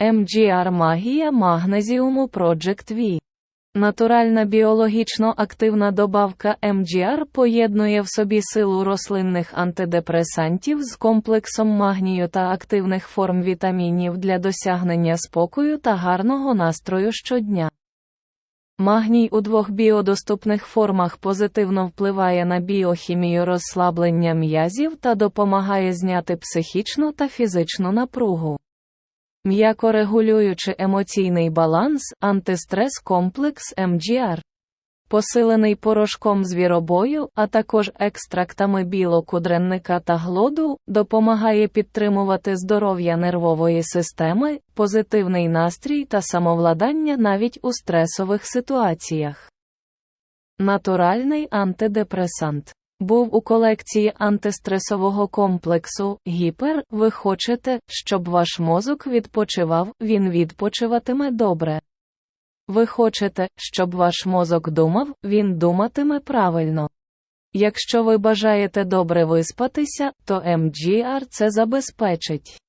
MGR Магія магнезіуму Project V. Натуральна біологічно активна добавка MGR поєднує в собі силу рослинних антидепресантів з комплексом магнію та активних форм вітамінів для досягнення спокою та гарного настрою щодня. Магній у двох біодоступних формах позитивно впливає на біохімію розслаблення м'язів та допомагає зняти психічну та фізичну напругу. М'яко регулюючи емоційний баланс, антистрес комплекс МГР. Посилений порошком звіробою, а також екстрактами білокудренника та глоду, допомагає підтримувати здоров'я нервової системи, позитивний настрій та самовладання навіть у стресових ситуаціях. Натуральний антидепресант був у колекції антистресового комплексу Гіпер. Ви хочете, щоб ваш мозок відпочивав, він відпочиватиме добре. Ви хочете, щоб ваш мозок думав, він думатиме правильно. Якщо ви бажаєте добре виспатися, то MGR це забезпечить.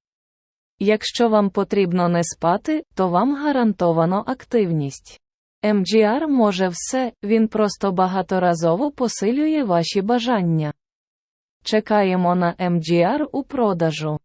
Якщо вам потрібно не спати, то вам гарантовано активність. MGR може все, він просто багаторазово посилює ваші бажання. Чекаємо на МДР у продажу.